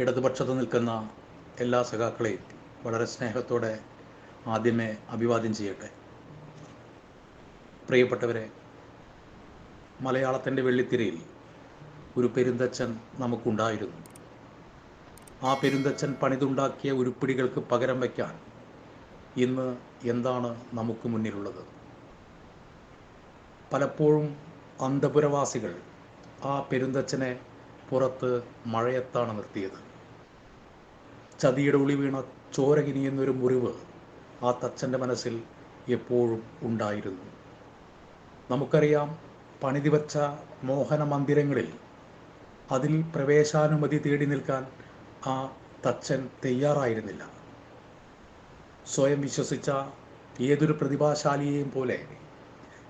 ഇടതുപക്ഷത്ത് നിൽക്കുന്ന എല്ലാ സഖാക്കളെയും വളരെ സ്നേഹത്തോടെ ആദ്യമേ അഭിവാദ്യം ചെയ്യട്ടെ. പ്രിയപ്പെട്ടവരെ മലയാളത്തിന്റെ വെള്ളിത്തിരയിൽ ഒരു പെരുന്തച്ഛൻ നമുക്കുണ്ടായിരുന്നു. ആ പെരുന്തച്ഛൻ പണിതുണ്ടാക്കിയ ഉരുപ്പിടികൾക്ക് പകരം വയ്ക്കാൻ ഇന്ന് എന്താണ് നമുക്ക് മുന്നിലുള്ളത്? പലപ്പോഴും അന്തപുരവാസികൾ ആ പെരുന്തച്ഛനെ പുറത്ത് മഴയത്താണ് നിർത്തിയത്. ചതിയുടെ ഉളി വീണ ചോരകിനി എന്നൊരു മുറിവ് ആ തച്ചന്റെ മനസ്സിൽ എപ്പോഴും ഉണ്ടായിരുന്നു. നമുക്കറിയാം പണിതി വച്ച മോഹന മന്ദിരങ്ങളിൽ അതിൽ പ്രവേശാനുമതി തേടി നിൽക്കാൻ ആ തച്ചൻ തയ്യാറായിരുന്നില്ല. സ്വയം വിശ്വസിച്ച ഏതൊരു പ്രതിഭാശാലിയെയും പോലെ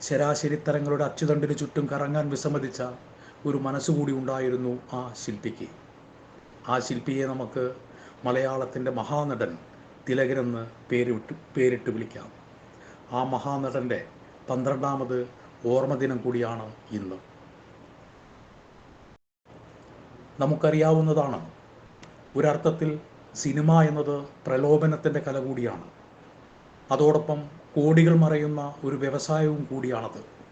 ശരാശരി തരങ്ങളുടെ അച്ചുതണ്ടിന് ചുറ്റും കറങ്ങാൻ വിസമ്മതിച്ച ഒരു മനസ്സുകൂടി ഉണ്ടായിരുന്നു ആ ശില്പിക്ക്. ആ ശില്പിയെ നമുക്ക് മലയാളത്തിന്റെ മഹാനടൻ തിലകനെന്ന് പേരിട്ട് പേരിട്ട് വിളിക്കാം. ആ മഹാനടന്റെ പന്ത്രണ്ടാമത് ഓർമ്മദിനം കൂടിയാണ് ഇന്ന്. നമുക്കറിയാവുന്നതാണ് ഒരർത്ഥത്തിൽ സിനിമ എന്നത് പ്രലോഭനത്തിന്റെ കല കൂടിയാണ്. അതോടൊപ്പം കോടികൾ മറയുന്ന ഒരു വ്യവസായവും കൂടിയാണത്.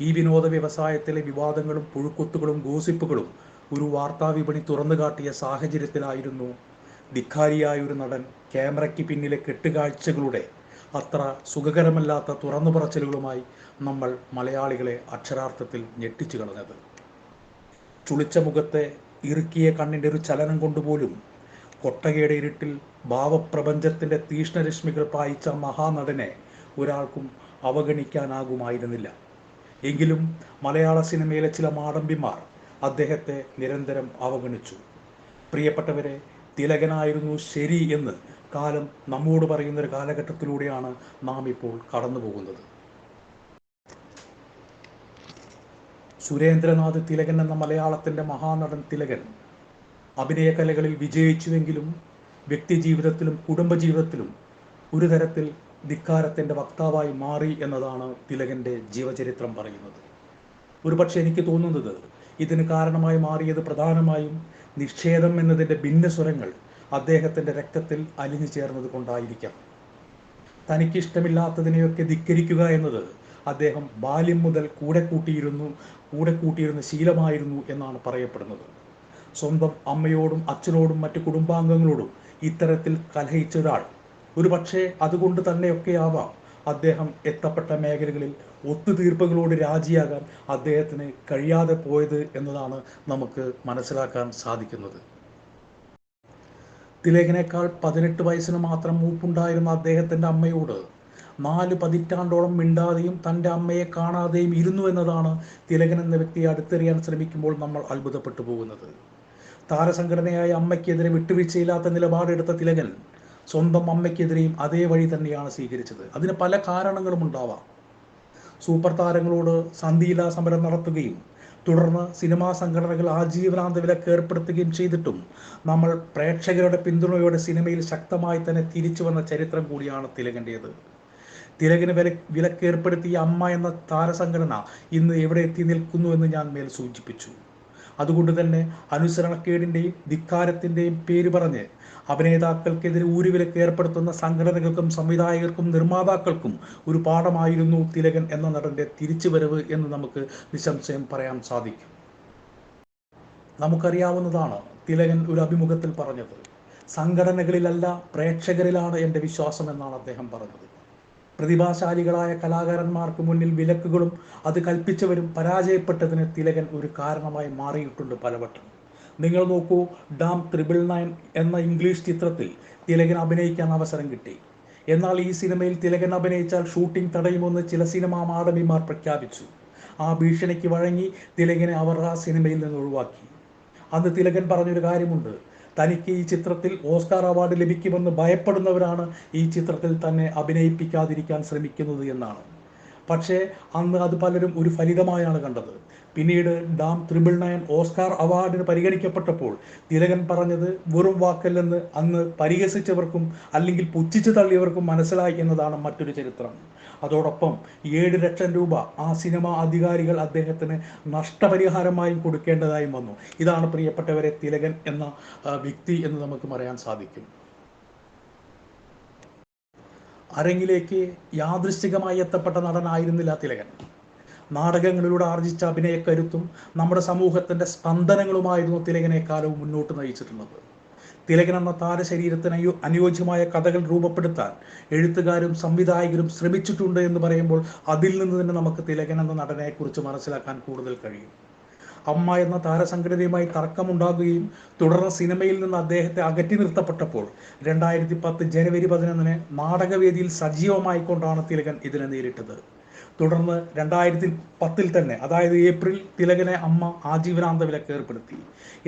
ഈ വിനോദ വ്യവസായത്തിലെ വിവാദങ്ങളും പുഴുക്കുത്തുകളും ഗോസിപ്പുകളും ഒരു വാർത്താ വിപണി തുറന്നു കാട്ടിയ സാഹചര്യത്തിലായിരുന്നു. ധിക്കാരിയായ ഒരു നടൻ ക്യാമറയ്ക്ക് പിന്നിലെ കെട്ടുകാഴ്ചകളുടെ അത്ര സുഖകരമല്ലാത്ത തുറന്നു പറച്ചിലുകളുമായി നമ്മൾ മലയാളികളെ അക്ഷരാർത്ഥത്തിൽ ഞെട്ടിച്ചു കളഞ്ഞത്. ചുളിച്ച മുഖത്തെ ഇറുക്കിയ കണ്ണിന്റെ ഒരു ചലനം കൊണ്ടുപോലും കൊട്ടകയുടെ ഇരുട്ടിൽ ഭാവപ്രപഞ്ചത്തിന്റെ തീഷ്ണരശ്മികൾ പായിച്ച മഹാനടനെ ഒരാൾക്കും അവഗണിക്കാനാകുമായിരുന്നില്ല. എങ്കിലും മലയാള സിനിമയിലെ ചില മാടമ്പിമാർ അദ്ദേഹത്തെ നിരന്തരം അവഗണിച്ചു. പ്രിയപ്പെട്ടവരെ തിലകനായിരുന്നു ശരി എന്ന് കാലം നമ്മോട് പറയുന്ന ഒരു കാലഘട്ടത്തിലൂടെയാണ് നാം ഇപ്പോൾ കടന്നു പോകുന്നത് സുരേന്ദ്രനാഥ് തിലകൻ എന്ന മലയാളത്തിന്റെ മഹാനടൻ തിലകൻ അഭിനയ കലകളിൽ വിജയിച്ചുവെങ്കിലും വ്യക്തിജീവിതത്തിലും കുടുംബജീവിതത്തിലും ഒരു തരത്തിൽ ധിക്കാരത്തിന്റെ വക്താവായി മാറി എന്നതാണ് തിലകന്റെ ജീവചരിത്രം പറയുന്നത്. ഒരുപക്ഷെ എനിക്ക് തോന്നുന്നത് ഇതിന് കാരണമായി മാറിയത് പ്രധാനമായും നിഷേധം എന്നതിന്റെ ഭിന്നസ്വരങ്ങൾ അദ്ദേഹത്തിന്റെ രക്തത്തിൽ അലിഞ്ഞു ചേർന്നത് കൊണ്ടായിരിക്കാം. തനിക്കിഷ്ടമില്ലാത്തതിനെയൊക്കെ ധിക്കരിക്കുക എന്നത് അദ്ദേഹം ബാല്യം മുതൽ കൂടെ കൂട്ടിയിരുന്നു കൂടെ കൂട്ടിയിരുന്ന ശീലമായിരുന്നു എന്നാണ് പറയപ്പെടുന്നത്. സ്വന്തം അമ്മയോടും അച്ഛനോടും മറ്റു കുടുംബാംഗങ്ങളോടും ഇത്തരത്തിൽ കലഹിച്ച ഒരാൾ ഒരു പക്ഷേ അതുകൊണ്ട് തന്നെയൊക്കെ ആവാം അദ്ദേഹം എത്തപ്പെട്ട മേഖലകളിൽ ഒത്തുതീർപ്പുകളോട് രാജിയാകാൻ അദ്ദേഹത്തിന് കഴിയാതെ പോയത് എന്നതാണ് നമുക്ക് മനസ്സിലാക്കാൻ സാധിക്കുന്നത്. തിലകനേക്കാൾ പതിനെട്ട് വയസ്സിന് മാത്രം മൂപ്പുണ്ടായിരുന്ന അദ്ദേഹത്തിന്റെ അമ്മയോട് നാല് പതിറ്റാണ്ടോളം മിണ്ടാതെയും തന്റെ അമ്മയെ കാണാതെയും ഇരുന്നു എന്നതാണ് തിലകൻ എന്ന വ്യക്തിയെ അടുത്തെറിയാൻ ശ്രമിക്കുമ്പോൾ നമ്മൾ അത്ഭുതപ്പെട്ടു പോകുന്നത്. താരസംഘടനയായ അമ്മയ്ക്കെതിരെ വിട്ടുവീഴ്ചയില്ലാത്ത നിലപാടെടുത്ത തിലകൻ സ്വന്തം അമ്മയ്ക്കെതിരെയും അതേ വഴി തന്നെയാണ് സ്വീകരിച്ചത്. അതിന് പല കാരണങ്ങളും ഉണ്ടാവാം. സൂപ്പർ താരങ്ങളോട് സന്ധിയില്ലാ സമരം നടത്തുകയും തുടർന്ന് സിനിമാ സംഘടനകൾ ആജീവനാന്ത വിലക്ക് ഏർപ്പെടുത്തുകയും ചെയ്തിട്ടും നമ്മൾ പ്രേക്ഷകരുടെ പിന്തുണയോടെ സിനിമയിൽ ശക്തമായി തന്നെ തിരിച്ചു വന്ന ചരിത്രം കൂടിയാണ് തിലകന്റേത് തിലകിന് വില വിലക്കേർപ്പെടുത്തിയ അമ്മ എന്ന താരസംഘടന ഇന്ന് എവിടെ എത്തി നിൽക്കുന്നു എന്ന് ഞാൻ മേൽ സൂചിപ്പിച്ചു. അതുകൊണ്ട് തന്നെ അനുസരണക്കേടിന്റെയും ധിക്കാരത്തിന്റെയും പേര് പറഞ്ഞ് അഭിനേതാക്കൾക്കെതിരെ ഊരുവിലക്ക് ഏർപ്പെടുത്തുന്ന സംഘടനകൾക്കും സംവിധായകർക്കും നിർമ്മാതാക്കൾക്കും ഒരു പാഠമായിരുന്നു തിലകൻ എന്ന നടന്റെ തിരിച്ചുവരവ് എന്ന് നമുക്ക് നിസ്സംശയം പറയാൻ സാധിക്കും. നമുക്കറിയാവുന്നതാണ് തിലകൻ ഒരു അഭിമുഖത്തിൽ പറഞ്ഞത്. സംഘടനകളിലല്ല പ്രേക്ഷകരിലാണ് എന്റെ വിശ്വാസം എന്നാണ് അദ്ദേഹം പറഞ്ഞത്. പ്രതിഭാശാലികളായ കലാകാരന്മാർക്ക് മുന്നിൽ വിലക്കുകളും അത് കൽപ്പിച്ചവരും പരാജയപ്പെട്ടതിന് തിലകൻ ഒരു കാരണമായി മാറിയിട്ടുണ്ട് പലവട്ടം. നിങ്ങൾ നോക്കൂ ഡാം ത്രിബിൾ നയൻ എന്ന ഇംഗ്ലീഷ് ചിത്രത്തിൽ തിലകൻ അഭിനയിക്കാൻ അവസരം കിട്ടി. എന്നാൽ ഈ സിനിമയിൽ തിലകൻ അഭിനയിച്ചാൽ ഷൂട്ടിംഗ് തടയുമെന്ന് ചില സിനിമാ മാടമ്പിമാർ പ്രഖ്യാപിച്ചു. ആ ഭീഷണിക്ക് വഴങ്ങി തിലകനെ അവർ ആ സിനിമയിൽ നിന്ന് ഒഴിവാക്കി. അന്ന് തിലകൻ പറഞ്ഞൊരു കാര്യമുണ്ട് തനിക്ക് ഈ ചിത്രത്തിൽ ഓസ്കാർ അവാർഡ് ലഭിക്കുമെന്ന് ഭയപ്പെടുന്നവരാണ് ഈ ചിത്രത്തിൽ തന്നെ അഭിനയിപ്പിക്കാതിരിക്കാൻ ശ്രമിക്കുന്നത് എന്നാണ്. പക്ഷേ അന്ന് അത് പലരും ഒരു ഫലിതമായാണ് കണ്ടത്. പിന്നീട് ഡാം ത്രിബിൾ നയൻ ഓസ്കാർ അവാർഡിന് പരിഗണിക്കപ്പെട്ടപ്പോൾ തിലകൻ പറഞ്ഞത് വെറും വാക്കല്ലെന്ന് അന്ന് പരിഹസിച്ചവർക്കും അല്ലെങ്കിൽ പുച്ഛിച്ചു തള്ളിയവർക്കും മനസ്സിലായി എന്നതാണ് മറ്റൊരു ചരിത്രം. അതോടൊപ്പം ഏഴ് ലക്ഷം രൂപ ആ സിനിമ അധികാരികൾ അദ്ദേഹത്തിന് നഷ്ടപരിഹാരമായും കൊടുക്കേണ്ടതായും വന്നു. ഇതാണ് പ്രിയപ്പെട്ടവരെ തിലകൻ എന്ന വ്യക്തി എന്ന് നമുക്ക് പറയാൻ സാധിക്കും. അരങ്ങിലേക്ക് യാദൃശ്ചികമായി എത്തപ്പെട്ട നടനായിരുന്നില്ല തിലകൻ. നാടകങ്ങളിലൂടെ ആർജിച്ച അഭിനയക്കരുത്തും നമ്മുടെ സമൂഹത്തിന്റെ സ്പന്ദനങ്ങളുമായിരുന്നു തിലകനെ മുന്നോട്ട് നയിച്ചിട്ടുള്ളത്. തിലകൻ എന്ന താരശരീരത്തിന് അയ്യോ അനുയോജ്യമായ കഥകൾ രൂപപ്പെടുത്താൻ എഴുത്തുകാരും സംവിധായകരും ശ്രമിച്ചിട്ടുണ്ട് എന്ന് പറയുമ്പോൾ അതിൽ നിന്ന് തന്നെ നമുക്ക് തിലകൻ എന്ന നടനെക്കുറിച്ച് മനസ്സിലാക്കാൻ കൂടുതൽ കഴിയും. അമ്മ എന്ന താരസംഘടനയുമായി തർക്കമുണ്ടാകുകയും തുടർന്ന് സിനിമയിൽ നിന്ന് അദ്ദേഹത്തെ അകറ്റി നിർത്തപ്പെട്ടപ്പോൾ രണ്ടായിരത്തി പത്ത് ജനുവരി പതിനൊന്നിന് നാടകവേദിയിൽ സജീവമായിക്കൊണ്ടാണ് തിലകൻ ഇതിനെ നേരിട്ടത്. തുടർന്ന് രണ്ടായിരത്തി പത്തിൽ തന്നെ അതായത് ഏപ്രിൽ തിലകനെ അമ്മ ആജീവനാന്ത വിലക്ക് ഏർപ്പെടുത്തി.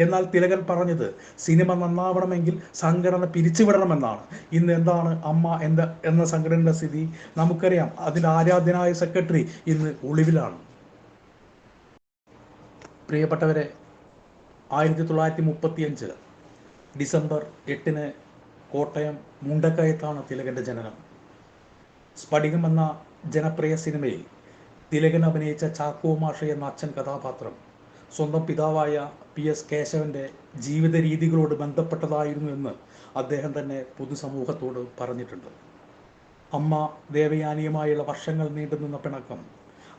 എന്നാൽ തിലകൻ പറഞ്ഞത് സിനിമ നന്നാവണമെങ്കിൽ സംഘടന പിരിച്ചുവിടണമെന്നാണ്. ഇന്ന് എന്താണ് അമ്മ എന്ന എന്ന സംഘടനയുടെ സ്ഥിതി? നമുക്കറിയാം അതിൽ ആരാധ്യനായ സെക്രട്ടറി ഇന്ന് ഒളിവിലാണ്. പ്രിയപ്പെട്ടവരെ ആയിരത്തി തൊള്ളായിരത്തി മുപ്പത്തിയഞ്ച് ഡിസംബർ എട്ടിന് കോട്ടയം മുണ്ടക്കയത്താണ് തിലകന്റെ ജനനം. സ്ഫടികം എന്ന ജനപ്രിയ സിനിമയിൽ തിലകൻ അഭിനയിച്ച ചാക്കോ മാഷ എന്ന അച്ഛൻ കഥാപാത്രം സ്വന്തം പിതാവായ പി എസ് കേശവന്റെ ജീവിത രീതികളോട് ബന്ധപ്പെട്ടതായിരുന്നു എന്ന് അദ്ദേഹം തന്നെ പൊതുസമൂഹത്തോട് പറഞ്ഞിട്ടുണ്ട്. അമ്മ ദേവയാനിയുമായുള്ള വർഷങ്ങൾ നീണ്ടുനിന്ന പിണക്കം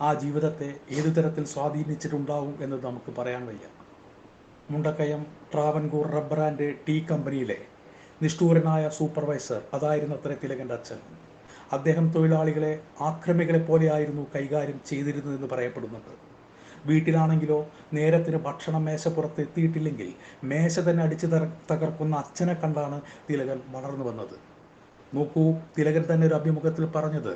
ആ ജീവിതത്തെ ഏതു തരത്തിൽ സ്വാധീനിച്ചിട്ടുണ്ടാവും എന്ന് നമുക്ക് പറയാൻ വയ്യ. Mundakkayam Travancore rubber and tea കമ്പനിയിലെ നിഷ്ഠൂരനായ സൂപ്പർവൈസർ അതായിരുന്നു അത്ര തിലകന്റെ അച്ഛൻ. അദ്ദേഹം തൊഴിലാളികളെ ആക്രമികളെ പോലെയായിരുന്നു കൈകാര്യം ചെയ്തിരുന്നതെന്ന് പറയപ്പെടുന്നുണ്ട്. വീട്ടിലാണെങ്കിലോ നേരത്തിന് ഭക്ഷണം മേശപ്പുറത്ത് എത്തിയിട്ടില്ലെങ്കിൽ മേശ തന്നെ അടിച്ചു തകർക്കുന്ന അച്ഛനെ കണ്ടാണ് തിലകൻ വളർന്നു വന്നത്. നോക്കൂ തിലകൻ തന്നെ ഒരു അഭിമുഖത്തിൽ പറഞ്ഞത്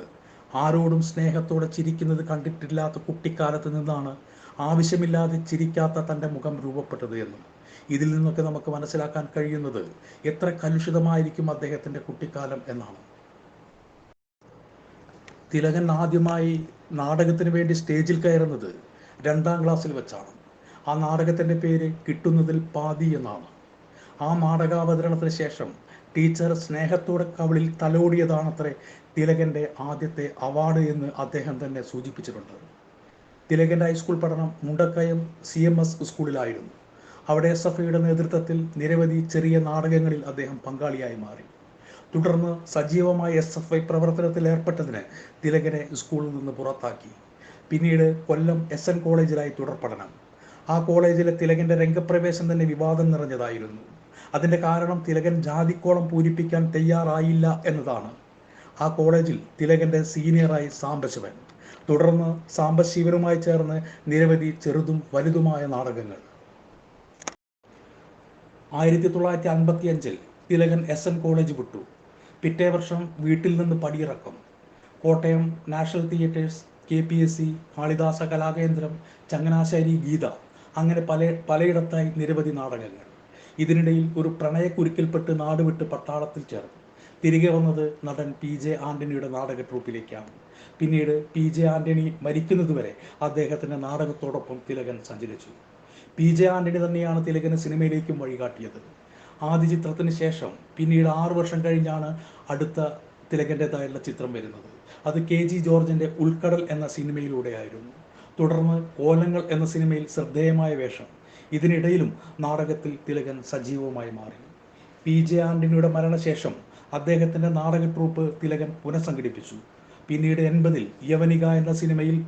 ആരോടും സ്നേഹത്തോടെ ചിരിക്കുന്നത് കണ്ടിട്ടില്ലാത്ത കുട്ടിക്കാലത്ത് നിന്നാണ് ആവശ്യമില്ലാതെ ചിരിക്കാത്ത തന്റെ മുഖം രൂപപ്പെട്ടത് എന്നും. ഇതിൽ നിന്നൊക്കെ നമുക്ക് മനസ്സിലാക്കാൻ കഴിയുന്നത് എത്ര കലുഷിതമായിരിക്കും അദ്ദേഹത്തിന്റെ കുട്ടിക്കാലം എന്നാണ്. തിലകൻ ആദ്യമായി നാടകത്തിന് വേണ്ടി സ്റ്റേജിൽ കയറുന്നത് രണ്ടാം ക്ലാസ്സിൽ വെച്ചാണ്. ആ നാടകത്തിന്റെ പേര് കിട്ടുന്നതിൽ പാതി എന്നാണ്. ആ നാടകാവതരണത്തിന് ശേഷം ടീച്ചർ സ്നേഹത്തോടെ കവിളിൽ തലോടിയതാണത്രേ തിലകന്റെ ആദ്യത്തെ അവാർഡ് എന്ന് അദ്ദേഹം തന്നെ സൂചിപ്പിച്ചിട്ടുണ്ട്. തിലകന്റെ ഹൈസ്കൂൾ പഠനം മുണ്ടക്കയം സി എം എസ് സ്കൂളിലായിരുന്നു. അവിടെ എസ് എഫ് ഐയുടെ നേതൃത്വത്തിൽ നിരവധി ചെറിയ നാടകങ്ങളിൽ അദ്ദേഹം പങ്കാളിയായി മാറി. തുടർന്ന് സജീവമായ എസ് എഫ് ഐ പ്രവർത്തനത്തിൽ ഏർപ്പെട്ടതിന് തിലകനെ സ്കൂളിൽ നിന്ന് പുറത്താക്കി. പിന്നീട് കൊല്ലം എസ് എൻ കോളേജിലായി തുടർ പഠനം. ആ കോളേജിലെ തിലകന്റെ രംഗപ്രവേശം തന്നെ വിവാദം നിറഞ്ഞതായിരുന്നു. അതിന്റെ കാരണം തിലകൻ ജാതിക്കോളം പൂരിപ്പിക്കാൻ തയ്യാറായില്ല എന്നതാണ്. ആ കോളേജിൽ തിലകന്റെ സീനിയറായി സാംബശിവൻ. തുടർന്ന് സാംബശിവനുമായി ചേർന്ന് നിരവധി ചെറുതും വലുതുമായ നാടകങ്ങൾ. ആയിരത്തി തൊള്ളായിരത്തി അൻപത്തി അഞ്ചിൽ തിലകൻ എസ് എൻ കോളേജ് വിട്ടു. പിറ്റേ വർഷം വീട്ടിൽ നിന്ന് പടിയിറക്കും. Kottayam national theatres K P S C Kalidasa Kalakendram Changanassery Geetha അങ്ങനെ പല പലയിടത്തായി നിരവധി നാടകങ്ങൾ. ഇതിനിടയിൽ ഒരു പ്രണയക്കുരുക്കിൽപ്പെട്ട് നാടുവിട്ട് പട്ടാളത്തിൽ ചേർന്നു. തിരികെ വന്നത് നടൻ പി ജെ ആന്റണിയുടെ നാടക ട്രൂപ്പിലേക്കാണ് പിന്നീട് പി ജെ ആന്റണി മരിക്കുന്നതുവരെ അദ്ദേഹത്തിന്റെ നാടകത്തോടൊപ്പം തിലകൻ സഞ്ചരിച്ചു. പി ജെ ആന്റണി തന്നെയാണ് തിലകന് സിനിമയിലേക്കും വഴികാട്ടിയത്. ആദ്യ ചിത്രത്തിന് ശേഷം പിന്നീട് ആറു വർഷം കഴിഞ്ഞാണ് അടുത്ത തിലകന്റെതായുള്ള ചിത്രം വരുന്നത്. അത് കെ ജി ജോർജിന്റെ ഉൾക്കടൽ എന്ന സിനിമയിലൂടെയായിരുന്നു. തുടർന്ന് കോലങ്ങൾ എന്ന സിനിമയിൽ ശ്രദ്ധേയമായ വേഷം. ഇതിനിടയിലും നാടകത്തിൽ തിലകൻ സജീവമായി മാറി. പി ജെ ആന്റണിയുടെ മരണശേഷം അദ്ദേഹത്തിന്റെ നാടക ട്രൂപ്പ് തിലകൻ പുനഃസംഘടിപ്പിച്ചു. പിന്നീട് എൺപതിൽ യവനിക എന്ന സിനിമയിൽ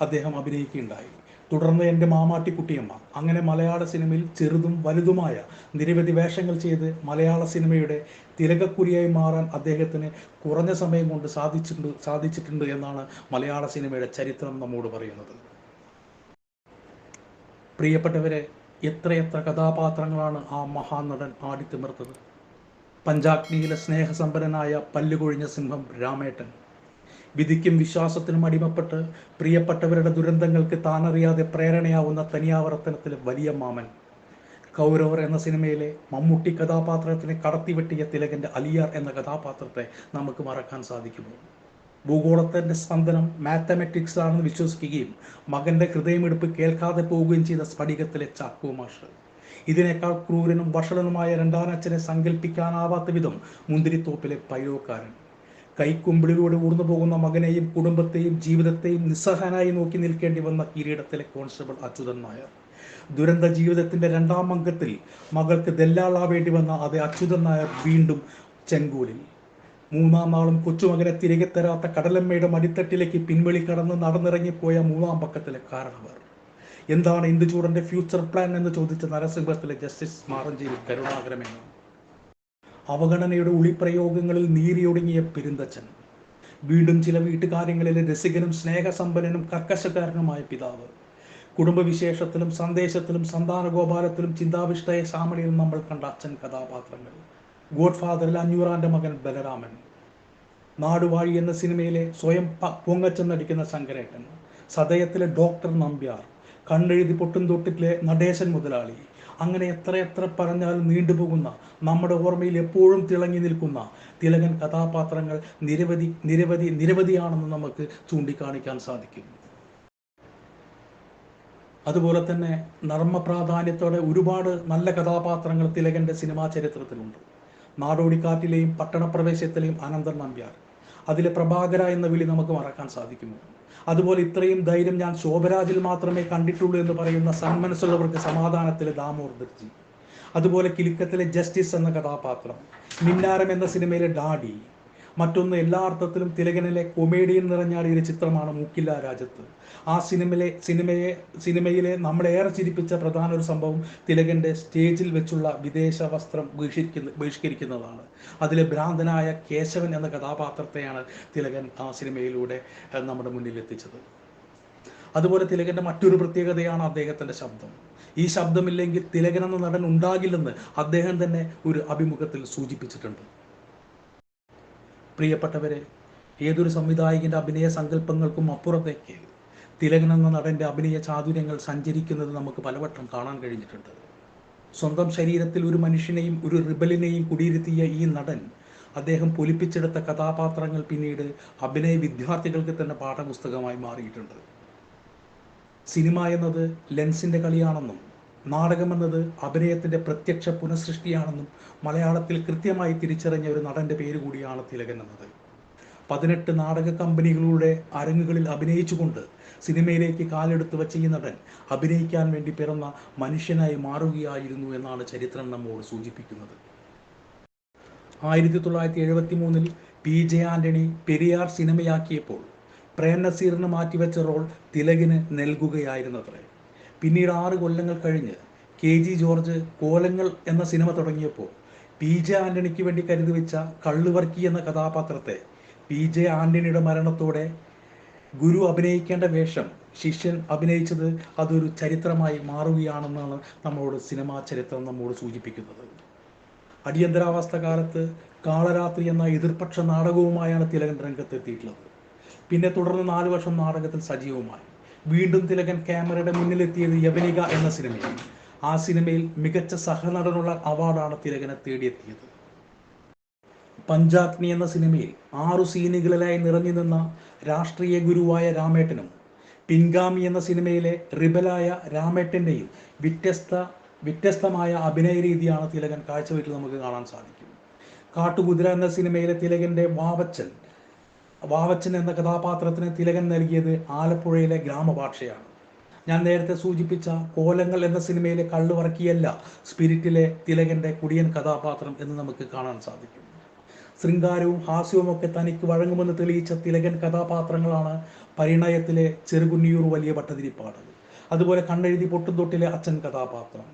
അദ്ദേഹം അഭിനയിക്കുകയുണ്ടായി. തുടർന്ന് എന്റെ മാമാട്ടിക്കുട്ടിയമ്മ. അങ്ങനെ മലയാള സിനിമയിൽ ചെറുതും വലുതുമായ നിരവധി വേഷങ്ങൾ ചെയ്ത് മലയാള സിനിമയുടെ തിലകക്കുരിയായി മാറാൻ അദ്ദേഹത്തിന് കുറഞ്ഞ സമയം കൊണ്ട് സാധിച്ചിട്ടുണ്ട് സാധിച്ചിട്ടുണ്ട് എന്നാണ് മലയാള സിനിമയുടെ ചരിത്രം നമ്മോട് പറയുന്നത്. പ്രിയപ്പെട്ടവരെ എത്രയെത്ര കഥാപാത്രങ്ങളാണ് ആ മഹാനടൻ ആടിത്തിമിർത്തത്? പഞ്ചാഗ്നിയിലെ സ്നേഹസമ്പന്നനായ പല്ലുകൊഴിഞ്ഞ സിംഹം രാമേട്ടൻ. വിധിക്കും വിശ്വാസത്തിനും അടിമപ്പെട്ട് പ്രിയപ്പെട്ടവരുടെ ദുരന്തങ്ങൾക്ക് താനറിയാതെ പ്രേരണയാവുന്ന തനിയാവർത്തനത്തിലെ വലിയ മാമൻ. കൗരവർ എന്ന സിനിമയിലെ മമ്മൂട്ടി കഥാപാത്രത്തിനെ കടത്തിവെട്ടിയ തിലകന്റെ അലിയാർ എന്ന കഥാപാത്രത്തെ നമുക്ക് മറക്കാൻ സാധിക്കുമോ? ഭൂഗോളത്തിന്റെ സ്പന്ദനം മാത്തമെറ്റിക്സ് ആണെന്ന് വിശ്വസിക്കുകയും മകന്റെ ഹൃദയമെടുപ്പ് കേൾക്കാതെ പോവുകയും ചെയ്ത സ്ഫടികത്തിലെ ചാക്കു മാഷ്. ഇതിനേക്കാൾ ക്രൂരനും വഷളനുമായ രണ്ടാനച്ഛനെ സങ്കല്പിക്കാനാവാത്ത വിധം മുന്തിരിത്തോപ്പിലെ പൈലോക്കാരൻ. കൈക്കുമ്പിളിലൂടെ ഊർന്നു പോകുന്ന മകനെയും കുടുംബത്തെയും ജീവിതത്തെയും നിസ്സഹനായി നോക്കി നിൽക്കേണ്ടി വന്ന കിരീടത്തിലെ കോൺസ്റ്റബിൾ അച്യുതൻ നായർ. ദുരന്ത ജീവിതത്തിന്റെ രണ്ടാം അംഗത്തിൽ മകൾക്ക് ദല്ലാളാവേണ്ടി വന്ന അതേ അച്യുതൻ നായർ വീണ്ടും ചെങ്കൂലിൽ. മൂന്നാം നാളും കൊച്ചുമകനെ തിരികെ തരാത്ത കടലമ്മയുടെ മടിത്തട്ടിലേക്ക് പിൻവളി കടന്ന് നടന്നിറങ്ങിപ്പോയ മൂന്നാം പക്കത്തിലെ കാരണവർ. എന്താണ് ഇന്ദുചൂടന്റെ ഫ്യൂച്ചർ പ്ലാൻ എന്ന് ചോദിച്ച നരസിംഹത്തിലെ ജസ്റ്റിസ് മാറഞ്ചേരി കരുണാകരമെന്ന് അവഗണനയുടെ ഉളിപ്രയോഗങ്ങളിൽ നീരിയൊടുങ്ങിയ പെരുന്തച്ചൻ വീണ്ടും ചില വീട്ടുകാര്യങ്ങളിലെ രസികനും സ്നേഹസമ്പന്നനും കർക്കശക്കാരനുമായ പിതാവ്. കുടുംബവിശേഷത്തിലും സന്ദേശത്തിലും സന്താനഗോപാലത്തിലും ചിന്താവിഷ്ടയ സാമണിയിലും നമ്മൾ കണ്ട അച്ഛൻ കഥാപാത്രങ്ങൾ. ഗോഡ് ഫാദറിൽ അഞ്ഞൂറാന്റെ മകൻ ബലരാമൻ. നാടുവാഴി എന്ന സിനിമയിലെ സ്വയം പൊങ്ങച്ചൻ നടിക്കുന്ന ശങ്കരേട്ടൻ. സദയത്തിലെ ഡോക്ടർ നമ്പ്യാർ. കണ്ണെഴുതി പൊട്ടും തൊട്ടിലെ നടേശൻ മുതലാളി. അങ്ങനെ എത്ര എത്ര പറഞ്ഞാലും നീണ്ടുപോകുന്ന നമ്മുടെ ഓർമ്മയിൽ എപ്പോഴും തിളങ്ങി നിൽക്കുന്ന തിലകൻ കഥാപാത്രങ്ങൾ നിരവധി നിരവധി നിരവധിയാണെന്ന് നമുക്ക് ചൂണ്ടിക്കാണിക്കാൻ സാധിക്കും. അതുപോലെ തന്നെ നർമ്മ പ്രാധാന്യത്തോടെ ഒരുപാട് നല്ല കഥാപാത്രങ്ങൾ തിലകന്റെ സിനിമാ ചരിത്രത്തിലുണ്ട്. നാടോടിക്കാറ്റിലെയും പട്ടണപ്രവേശത്തിലെയും അനന്തർ നമ്പ്യാർ. അതിലെ പ്രഭാകര എന്ന വിളി നമുക്ക് മറക്കാൻ സാധിക്കുമോ? അതുപോലെ ഇത്രയും ധൈര്യം ഞാൻ ശോഭരാജിൽ മാത്രമേ കണ്ടിട്ടുള്ളൂ എന്ന് പറയുന്ന സന്മനസ്സുള്ളവർക്ക് സമാധാനത്തിലെ ദാമോർ ദർജി. അതുപോലെ കിലുക്കത്തിലെ ജസ്റ്റിസ് എന്ന കഥാപാത്രം മിന്നാരം എന്ന സിനിമയിലെ ഡാഡി മറ്റൊന്ന് എല്ലാ അർത്ഥത്തിലും തിലകനിലെ കൊമേഡിയൻ നിറഞ്ഞാടിയ ചിത്രമാണ് മൂക്കില്ല രാജ്യത്ത് ആ സിനിമയിലെ സിനിമയെ സിനിമയിലെ നമ്മളേറെ ചിരിപ്പിച്ച പ്രധാന ഒരു സംഭവം തിലകന്റെ സ്റ്റേജിൽ വെച്ചുള്ള വിദേശ വസ്ത്രം ബഹിഷ്കരിക്കുന്ന ബഹിഷ്കരിക്കുന്നതാണ് അതിലെ ഭ്രാന്തനായ കേശവൻ എന്ന കഥാപാത്രത്തെയാണ് തിലകൻ ആ സിനിമയിലൂടെ നമ്മുടെ മുന്നിൽ എത്തിച്ചത്. അതുപോലെ തിലകന്റെ മറ്റൊരു പ്രത്യേകതയാണ് അദ്ദേഹത്തിന്റെ ശബ്ദം. ഈ ശബ്ദമില്ലെങ്കിൽ തിലകൻ എന്ന നടൻ ഉണ്ടാകില്ലെന്ന് അദ്ദേഹം തന്നെ ഒരു അഭിമുഖത്തിൽ സൂചിപ്പിച്ചിട്ടുണ്ട്. പ്രിയപ്പെട്ടവരെ ഏതൊരു സംവിധായകന്റെ അഭിനയ സങ്കല്പങ്ങൾക്കും അപ്പുറത്തേക്ക് തിലകൻ എന്ന നടന്റെ അഭിനയ ചാതുര്യങ്ങൾ സഞ്ചരിക്കുന്നത് നമുക്ക് പലവട്ടം കാണാൻ കഴിഞ്ഞിട്ടുണ്ട്. സ്വന്തം ശരീരത്തിൽ ഒരു മനുഷ്യനെയും ഒരു റിബലിനെയും കുടിയിരുത്തിയ ഈ നടൻ അദ്ദേഹം പൊലിപ്പിച്ചെടുത്ത കഥാപാത്രങ്ങൾ പിന്നീട് അഭിനയ വിദ്യാർത്ഥികൾക്ക് തന്നെ പാഠപുസ്തകമായി മാറിയിട്ടുണ്ട്. സിനിമ എന്നത് ലെൻസിന്റെ കളിയാണെന്നും നാടകം അഭിനയത്തിന്റെ പ്രത്യക്ഷ പുനഃസൃഷ്ടിയാണെന്നും മലയാളത്തിൽ കൃത്യമായി തിരിച്ചറിഞ്ഞ ഒരു നടന്റെ പേര് കൂടിയാണ് തിലകൻ എന്നത്. പതിനെട്ട് നാടക കമ്പനികളുടെ അരങ്ങുകളിൽ അഭിനയിച്ചുകൊണ്ട് സിനിമയിലേക്ക് കാലെടുത്ത് വച്ച ഈ നടൻ അഭിനയിക്കാൻ വേണ്ടി പിറന്ന മനുഷ്യനായി മാറുകയായിരുന്നു എന്നാണ് ചരിത്രം നമ്മോട് സൂചിപ്പിക്കുന്നത്. ആയിരത്തി തൊള്ളായിരത്തി എഴുപത്തി മൂന്നിൽ പി ജെ ആന്റണി പെരിയാർ സിനിമയാക്കിയപ്പോൾ പ്രേം നസീറിന് മാറ്റിവെച്ച റോൾ തിലകിന് നൽകുകയായിരുന്നത്രേ. പിന്നീട് ആറ് കൊല്ലങ്ങൾ കഴിഞ്ഞ് കെ ജി ജോർജ് കോലങ്ങൾ എന്ന സിനിമ തുടങ്ങിയപ്പോൾ പി ജെ ആന്റണിക്ക് വേണ്ടി കരുതി വെച്ച കള്ളുവർക്കി എന്ന കഥാപാത്രത്തെ പി ജെ ആന്റണിയുടെ മരണത്തോടെ ഗുരു അഭിനയിക്കേണ്ട വേഷം ശിഷ്യൻ അഭിനയിച്ചത് അതൊരു ചരിത്രമായി മാറുകയാണെന്നാണ് നമ്മളോട് സിനിമാ ചരിത്രം നമ്മോട് സൂചിപ്പിക്കുന്നത്. അടിയന്തരാവസ്ഥ കാലത്ത് കാളരാത്രി എന്ന എതിർപക്ഷ നാടകവുമായാണ് തിലകൻ രംഗത്തെത്തിയിട്ടുള്ളത്. പിന്നെ തുടർന്ന് നാല് വർഷം നാടകത്തിൽ സജീവമായി. വീണ്ടും തിലകൻ ക്യാമറയുടെ മുന്നിലെത്തിയത് യവനിക എന്ന സിനിമയിൽ. ആ സിനിമയിൽ മികച്ച സഹനടനുള്ള അവാർഡാണ് തിലകനെ തേടിയെത്തിയത്. പഞ്ചാഗ്നി എന്ന സിനിമയിൽ ആറു സീനുകളിലായി നിറഞ്ഞു നിന്ന രാഷ്ട്രീയ ഗുരുവായ രാമേട്ടനും പിൻഗാമി എന്ന സിനിമയിലെ റിബലായ രാമേട്ടന്റെയും വ്യത്യസ്ത വ്യത്യസ്തമായ അഭിനയ രീതിയാണ് തിലകൻ കാഴ്ചവെച്ച് നമുക്ക് കാണാൻ സാധിക്കും. കാട്ടുകുതിര എന്ന സിനിമയിലെ തിലകന്റെ വാവച്ചൻ വാവച്ചൻ എന്ന കഥാപാത്രത്തിന് തിലകൻ നൽകിയത് ആലപ്പുഴയിലെ ഗ്രാമഭാഷയാണ്. ഞാൻ നേരത്തെ സൂചിപ്പിച്ച കോലങ്ങൾ എന്ന സിനിമയിലെ കള്ളുവർക്കിയല്ല സ്പിരിറ്റിലെ തിലകന്റെ കുടിയൻ കഥാപാത്രം എന്ന് നമുക്ക് കാണാൻ സാധിക്കും. ശൃംഗാരവും ഹാസ്യവും ഒക്കെ തനിക്ക് വഴങ്ങുമെന്ന് തെളിയിച്ച തിലകൻ കഥാപാത്രങ്ങളാണ് പരിണയത്തിലെ ചെറുകുന്നിയൂർ വലിയ ഭട്ടതിരിപ്പാട്. അതുപോലെ കണ്ണെഴുതി പൊട്ടുംതൊട്ടിലെ അച്ഛൻ കഥാപാത്രം.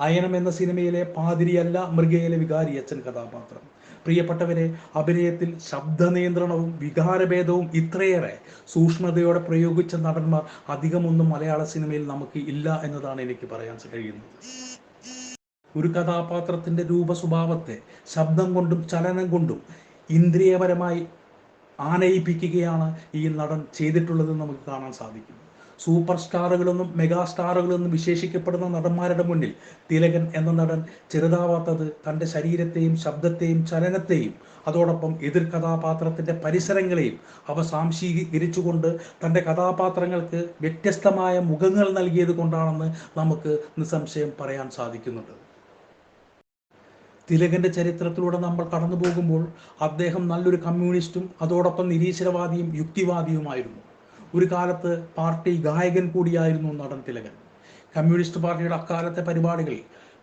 അയനം എന്ന സിനിമയിലെ പാതിരിയല്ല മൃഗയിലെ വികാരി അച്ഛൻ കഥാപാത്രം. പ്രിയപ്പെട്ടവരെ അഭിനയത്തിൽ ശബ്ദ നിയന്ത്രണവും വികാരഭേദവും ഇത്രയേറെ സൂക്ഷ്മതയോടെ പ്രയോഗിച്ച നടന്മാർ അധികമൊന്നും മലയാള സിനിമയിൽ നമുക്ക് ഇല്ല എന്നതാണ് എനിക്ക് പറയാൻ കഴിയുന്നത്. ഒരു കഥാപാത്രത്തിന്റെ രൂപ സ്വഭാവത്തെ ശബ്ദം കൊണ്ടും ചലനം കൊണ്ടും ഇന്ദ്രിയപരമായി ആനയിപ്പിക്കുകയാണ് ഈ നടൻ ചെയ്തിട്ടുള്ളതെന്ന് നമുക്ക് കാണാൻ സാധിക്കും. സൂപ്പർ സ്റ്റാറുകളെന്നും മെഗാ സ്റ്റാറുകളെന്നും വിശേഷിക്കപ്പെടുന്ന നടന്മാരുടെ മുന്നിൽ തിലകൻ എന്ന നടൻ ചെറുതാവാത്തത് തന്റെ ശരീരത്തെയും ശബ്ദത്തെയും ചലനത്തെയും അതോടൊപ്പം എതിർ കഥാപാത്രത്തിന്റെ പരിസരങ്ങളെയും അവ സാംശീകരിച്ചുകൊണ്ട് തന്റെ കഥാപാത്രങ്ങൾക്ക് വ്യത്യസ്തമായ മുഖങ്ങൾ നൽകിയത് കൊണ്ടാണെന്ന് നമുക്ക് നിസ്സംശയം പറയാൻ സാധിക്കുന്നുണ്ട്. തിലകന്റെ ചരിത്രത്തിലൂടെ നമ്മൾ കടന്നു പോകുമ്പോൾ അദ്ദേഹം നല്ലൊരു കമ്മ്യൂണിസ്റ്റും അതോടൊപ്പം നിരീശ്വരവാദിയും യുക്തിവാദിയുമായിരുന്നു. ഒരു കാലത്ത് പാർട്ടി ഗായകൻ കൂടിയായിരുന്നു നടൻ തിലകൻ. കമ്മ്യൂണിസ്റ്റ് പാർട്ടിയുടെ അക്കാലത്തെ പരിപാടികൾ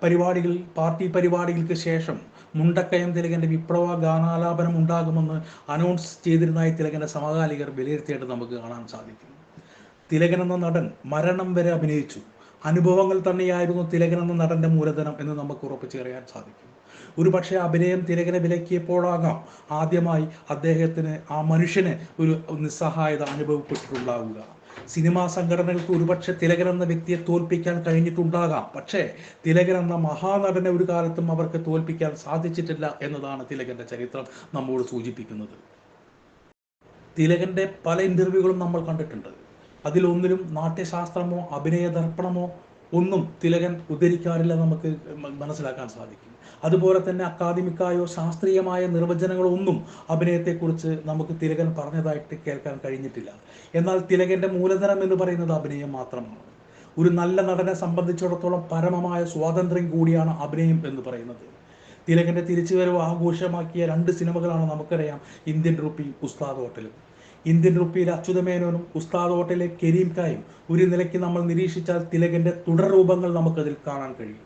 പരിപാടികൾ പാർട്ടി പരിപാടികൾക്ക് ശേഷം മുണ്ടക്കയം തിലകന്റെ വിപ്ലവ ഗാനാലാപനം ഉണ്ടാകുമെന്ന് അനൗൺസ് ചെയ്തിരുന്നതായി തിലകന്റെ സമകാലികർ വിലയിരുത്തിയിട്ട് നമുക്ക് കാണാൻ സാധിക്കും. തിലകൻ എന്ന നടൻ മരണം വരെ അഭിനയിച്ചു. അനുഭവങ്ങൾ തന്നെയായിരുന്നു തിലകൻ എന്ന നടന്റെ മൂലധനം എന്ന് നമുക്ക് ഉറപ്പിച്ചറിയാൻ സാധിക്കും. ഒരുപക്ഷെ അഭിനയം തിരകനെ വിലക്കിയപ്പോഴാകാം ആദ്യമായി അദ്ദേഹത്തിന് ആ മനുഷ്യന് ഒരു നിസ്സഹായത അനുഭവപ്പെട്ടിട്ടുണ്ടാവുക. സിനിമാ സംഘടനകൾക്ക് ഒരുപക്ഷെ തിലകൻ എന്ന വ്യക്തിയെ തോൽപ്പിക്കാൻ കഴിഞ്ഞിട്ടുണ്ടാകാം. പക്ഷേ തിലകൻ എന്ന മഹാനടനെ ഒരു കാലത്തും അവർക്ക് തോൽപ്പിക്കാൻ സാധിച്ചിട്ടില്ല എന്നതാണ് തിലകന്റെ ചരിത്രം നമ്മോട് സൂചിപ്പിക്കുന്നത്. തിലകന്റെ പല ഇന്റർവ്യൂകളും നമ്മൾ കണ്ടിട്ടുണ്ട്. അതിലൊന്നിലും നാട്യശാസ്ത്രമോ അഭിനയ ദർപ്പണമോ ഒന്നും തിലകൻ ഉദ്ധരിക്കാറില്ല നമുക്ക് മനസ്സിലാക്കാൻ സാധിക്കും. അതുപോലെ തന്നെ അക്കാദമിക്കായോ ശാസ്ത്രീയമായ നിർവചനങ്ങളോ ഒന്നും അഭിനയത്തെക്കുറിച്ച് നമുക്ക് തിലകൻ പറഞ്ഞതായിട്ട് കേൾക്കാൻ കഴിഞ്ഞിട്ടില്ല. എന്നാൽ തിലകന്റെ മൂലധനം എന്ന് പറയുന്നത് അഭിനയം മാത്രമാണ്. ഒരു നല്ല നടനെ സംബന്ധിച്ചിടത്തോളം പരമമായ സ്വാതന്ത്ര്യം കൂടിയാണ് അഭിനയം എന്ന് പറയുന്നത്. തിലകന്റെ തിരിച്ചുവരവ് ആഘോഷമാക്കിയ രണ്ട് സിനിമകളാണ് നമുക്കറിയാം. ഇന്ത്യൻ റുപ്പി ഉസ്താദ് ഹോട്ടലും. ഇന്ത്യൻ റുപ്പിയിൽ അച്യുതമേനോനും ഉസ്താദ് ഹോട്ടലിലെ കരീം കായും ഒരു നിലയ്ക്ക് നമ്മൾ നിരീക്ഷിച്ചാൽ തിലകന്റെ തുടർരൂപങ്ങൾ നമുക്കതിൽ കാണാൻ കഴിയും.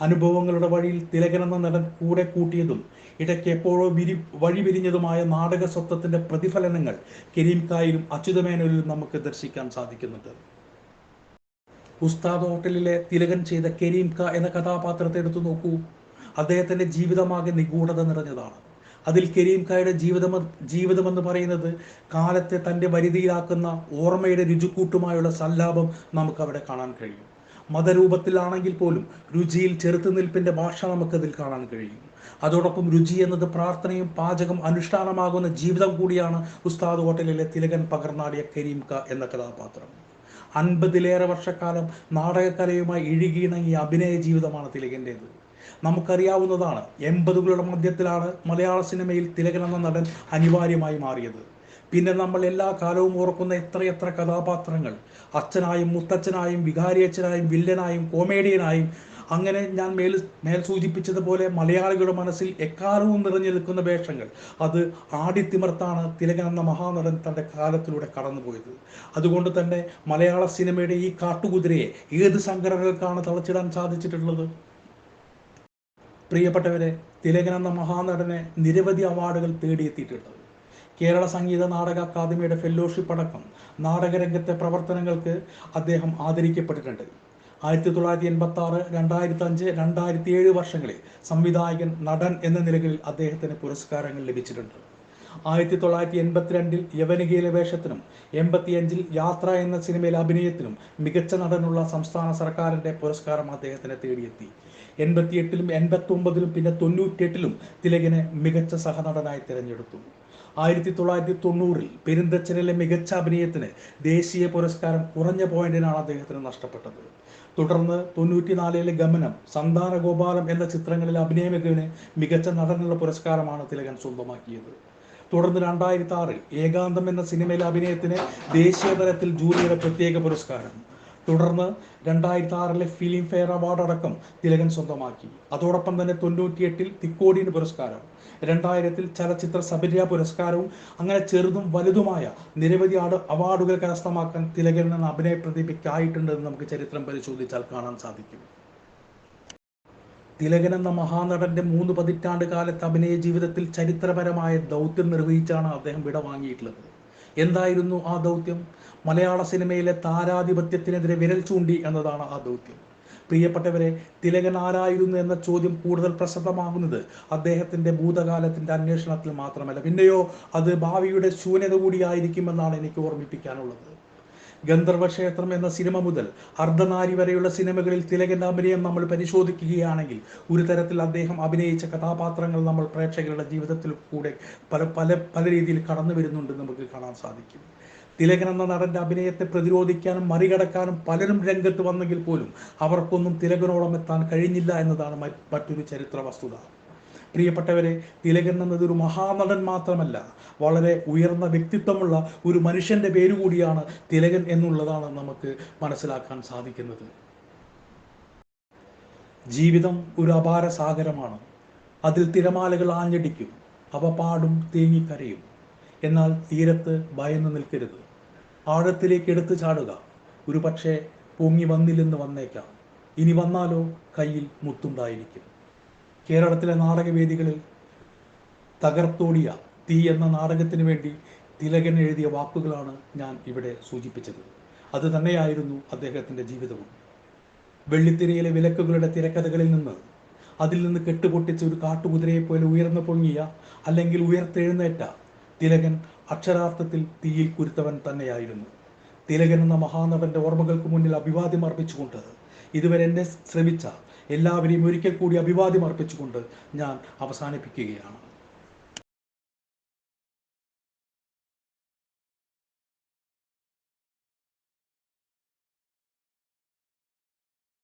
അനുഭവങ്ങളുടെ വഴിയിൽ തിലകൻ എന്ന നടൻ കൂടെ കൂട്ടിയതും ഇടയ്ക്ക് എപ്പോഴോ വിരി വഴിപിരിഞ്ഞതുമായ നാടക സ്വത്വത്തിന്റെ പ്രതിഫലനങ്ങൾ കരീം കായിലും അച്യുതമേനോനിലും നമുക്ക് ദർശിക്കാൻ സാധിക്കുന്നുണ്ട്. ഉസ്താദ് ഹോട്ടലിലെ തിലകൻ ചെയ്ത കരീം ക എന്ന കഥാപാത്രത്തെ എടുത്തു നോക്കൂ. അദ്ദേഹത്തിന്റെ ജീവിതമാകെ നിഗൂഢത നിറഞ്ഞതാണ്. അതിൽ കരീം ഖായുടെ ജീവിതം ജീവിതമെന്ന് പറയുന്നത് കാലത്തെ തന്റെ വരുതിയിലാക്കുന്ന ഓർമ്മയുടെ രുചിക്കൂട്ടുമായുള്ള സല്ലാപം നമുക്ക് അവിടെ കാണാൻ കഴിയും. മതരൂപത്തിലാണെങ്കിൽ പോലും രുചിയിൽ ചെറുത്തുനിൽപ്പിന്റെ ഭാഷ നമുക്കതിൽ കാണാൻ കഴിയും. അതോടൊപ്പം രുചി എന്നത് പ്രാർത്ഥനയും പാചകം അനുഷ്ഠാനമാകുന്ന ജീവിതം കൂടിയാണ് ഉസ്താദ് ഹോട്ടലിലെ തിലകൻ പകർന്നാടിയ കരീം ക എന്ന കഥാപാത്രം. അൻപതിലേറെ വർഷക്കാലം നാടകക്കലയുമായി ഇഴുകിയിണങ്ങിയ അഭിനയ ജീവിതമാണ് തിലകന്റേത്. നമുക്കറിയാവുന്നതാണ് എൺപതുകളുടെ മധ്യത്തിലാണ് മലയാള സിനിമയിൽ തിലകൻ എന്ന നടൻ അനിവാര്യമായി മാറിയത്. പിന്നെ നമ്മൾ എല്ലാ കാലവും ഓർക്കുന്ന എത്രയെത്ര കഥാപാത്രങ്ങൾ. അച്ഛനായും മുത്തച്ഛനായും വികാരിയച്ഛനായും വില്ലനായും കോമേഡിയനായും. അങ്ങനെ ഞാൻ മേൽ മേൽ സൂചിപ്പിച്ചതുപോലെ മലയാളികളുടെ മനസ്സിൽ എക്കാലവും നിറഞ്ഞു നിൽക്കുന്ന വേഷങ്ങൾ. അത് ആടിത്തിമർത്താണ് തിലകൻ എന്ന മഹാനടൻ തന്റെ കാലത്തിലൂടെ കടന്നുപോയത്. അതുകൊണ്ട് തന്നെ മലയാള സിനിമയുടെ ഈ കാട്ടുകുതിരയെ ഏത് സംഘടനകൾക്കാണ് തളച്ചിടാൻ സാധിച്ചിട്ടുള്ളത്? പ്രിയപ്പെട്ടവരെ തിലകൻ എന്ന മഹാനടനെ നിരവധി അവാർഡുകൾ തേടിയെത്തിയിട്ടുണ്ട്. കേരള സംഗീത നാടക അക്കാദമിയുടെ ഫെല്ലോഷിപ്പ് അടക്കം നാടകരംഗത്തെ പ്രവർത്തനങ്ങൾക്ക് അദ്ദേഹം ആദരിക്കപ്പെട്ടിട്ടുണ്ട്. ആയിരത്തി തൊള്ളായിരത്തി എൺപത്തി ആറ് രണ്ടായിരത്തി അഞ്ച് രണ്ടായിരത്തി ഏഴ് വർഷങ്ങളിൽ സംവിധായകൻ നടൻ എന്ന നിലകളിൽ അദ്ദേഹത്തിന് പുരസ്കാരങ്ങൾ ലഭിച്ചിട്ടുണ്ട്. ആയിരത്തി തൊള്ളായിരത്തി എൺപത്തിരണ്ടിൽ യവനികയിലെ വേഷത്തിനും എൺപത്തിയഞ്ചിൽ യാത്ര എന്ന സിനിമയിലെ അഭിനയത്തിനും മികച്ച നടനുള്ള സംസ്ഥാന സർക്കാരിന്റെ പുരസ്കാരം അദ്ദേഹത്തിന് തേടിയെത്തി. എൺപത്തിയെട്ടിലും എൺപത്തി ഒമ്പതിലും പിന്നെ തൊണ്ണൂറ്റിയെട്ടിലും തിലകനെ മികച്ച സഹനടനായി തിരഞ്ഞെടുത്തു. ആയിരത്തി തൊള്ളായിരത്തി തൊണ്ണൂറിൽ പെരുന്തച്ചനിലെ മികച്ച അഭിനയത്തിന് ദേശീയ പുരസ്കാരം കുറഞ്ഞ പോയിന്റിനാണ് അദ്ദേഹത്തിന് നഷ്ടപ്പെട്ടത്. തുടർന്ന് തൊണ്ണൂറ്റിനാലിലെ ഗമനം സന്താന ഗോപാലം എന്ന ചിത്രങ്ങളിലെ അഭിനയ മികവിന് മികച്ച നടനുള്ള പുരസ്കാരമാണ് തിലകൻ സ്വന്തമാക്കിയത്. തുടർന്ന് രണ്ടായിരത്തി ആറിൽ ഏകാന്തം എന്ന സിനിമയിലെ അഭിനയത്തിന് ദേശീയ തലത്തിൽ ജൂറിയുടെ പ്രത്യേക പുരസ്കാരം. തുടർന്ന് രണ്ടായിരത്തി ആറിലെ ഫിലിം ഫെയർ അവാർഡ് അടക്കം തിലകൻ സ്വന്തമാക്കി. അതോടൊപ്പം തന്നെ തൊണ്ണൂറ്റിയെട്ടിൽ തിക്കോടിയൻ പുരസ്കാരം രണ്ടായിരത്തിൽ ചലച്ചിത്ര സബര്യ പുരസ്കാരവും അങ്ങനെ ചെറുതും വലുതുമായ നിരവധി അവാർഡുകൾ കരസ്ഥമാക്കാൻ തിലകൻ എന്ന അഭിനയ പ്രതിഭയ്ക്കായിട്ടുണ്ടെന്ന് നമുക്ക് ചരിത്രം പരിശോധിച്ചാൽ കാണാൻ സാധിക്കും. തിലകൻ എന്ന മഹാനടന്റെ മൂന്ന് പതിറ്റാണ്ട് കാലത്ത് അഭിനയ ജീവിതത്തിൽ ചരിത്രപരമായ ദൗത്യം നിർവഹിച്ചാണ് അദ്ദേഹം വിട വാങ്ങിയിട്ടുള്ളത് എന്തായിരുന്നു ആ ദൗത്യം? മലയാള സിനിമയിലെ താരാധിപത്യത്തിനെതിരെ വിരൽ ചൂണ്ടി എന്നതാണ് ആ ദൗത്യം. പ്രിയപ്പെട്ടവരെ തിലകൻ ആരായിരുന്നു എന്ന ചോദ്യം കൂടുതൽ പ്രസക്തമാകുന്നത് അദ്ദേഹത്തിന്റെ ഭൂതകാലത്തിന്റെ അന്വേഷണത്തിൽ മാത്രമല്ല. പിന്നെയോ അത് ഭാവിയുടെ ശൂന്യത കൂടിയായിരിക്കുമെന്നാണ് എനിക്ക് ഓർമ്മിപ്പിക്കാനുള്ളത്. ഗന്ധർവക്ഷേത്രം എന്ന സിനിമ മുതൽ അർദ്ധനാരി വരെയുള്ള സിനിമകളിൽ തിലകൻ അഭിനയം നമ്മൾ പരിശോധിക്കുകയാണെങ്കിൽ ഒരു തരത്തിൽ അദ്ദേഹം അഭിനയിച്ച കഥാപാത്രങ്ങൾ നമ്മൾ പ്രേക്ഷകരുടെ ജീവിതത്തിൽ കൂടെ പല പല പല രീതിയിൽ കടന്നു വരുന്നുണ്ട് നമുക്ക് കാണാൻ സാധിക്കും. തിലകൻ എന്ന നടന്റെ അഭിനയത്തെ പ്രതിരോധിക്കാനും മറികടക്കാനും പലരും രംഗത്ത് വന്നെങ്കിൽ പോലും അവർക്കൊന്നും തിലകനോളം എത്താൻ കഴിഞ്ഞില്ല എന്നതാണ് മറ്റൊരു ചരിത്ര വസ്തുത പ്രിയപ്പെട്ടവരെ തിലകൻ എന്നത് ഒരു മഹാനടൻ മാത്രമല്ല വളരെ ഉയർന്ന വ്യക്തിത്വമുള്ള ഒരു മനുഷ്യന്റെ പേര് കൂടിയാണ് തിലകൻ എന്നുള്ളതാണ് നമുക്ക് മനസ്സിലാക്കാൻ സാധിക്കുന്നത്. ജീവിതം ഒരു അപാര സാഗരമാണ്. അതിൽ തിരമാലകൾ ആഞ്ഞടിക്കും അവ പാടും തേങ്ങിക്കരയും. എന്നാൽ തീരത്ത് ഭയന്ന് നിൽക്കരുത്. ആഴത്തിലേക്ക് എടുത്തു ചാടുക ഒരു പക്ഷേ പൊങ്ങി വന്നില്ലെന്ന് വന്നേക്കാം. ഇനി വന്നാലോ കയ്യിൽ മുത്തുണ്ടായിരിക്കും. കേരളത്തിലെ നാടകവേദികളിൽ തകർത്തോടിയ തീ എന്ന നാടകത്തിന് വേണ്ടി തിലകൻ എഴുതിയ വാക്കുകളാണ് ഞാൻ ഇവിടെ സൂചിപ്പിച്ചത്. അത് തന്നെയായിരുന്നു അദ്ദേഹത്തിന്റെ ജീവിതവും. വെള്ളിത്തിരയിലെ വിലക്കുകളുടെ തിരക്കഥകളിൽ നിന്ന് അതിൽ നിന്ന് കെട്ടുപൊട്ടിച്ച ഒരു കാട്ടുകുതിരയെ പോലെ ഉയർന്നു പൊങ്ങിയ അല്ലെങ്കിൽ ഉയർത്തെഴുന്നേറ്റ തിലകൻ അക്ഷരാർത്ഥത്തിൽ തീയിൽ കുരുത്തവൻ തന്നെയായിരുന്നു. തിലകൻ എന്ന മഹാനടന്റെ ഓർമ്മകൾക്ക് മുന്നിൽ അഭിവാദ്യം അർപ്പിച്ചുകൊണ്ട് ഇതുവരെ എന്നെ ശ്രമിച്ച എല്ലാവരെയും ഒരിക്കൽ കൂടി അഭിവാദ്യം അർപ്പിച്ചുകൊണ്ട് ഞാൻ അവസാനിപ്പിക്കുകയാണ്.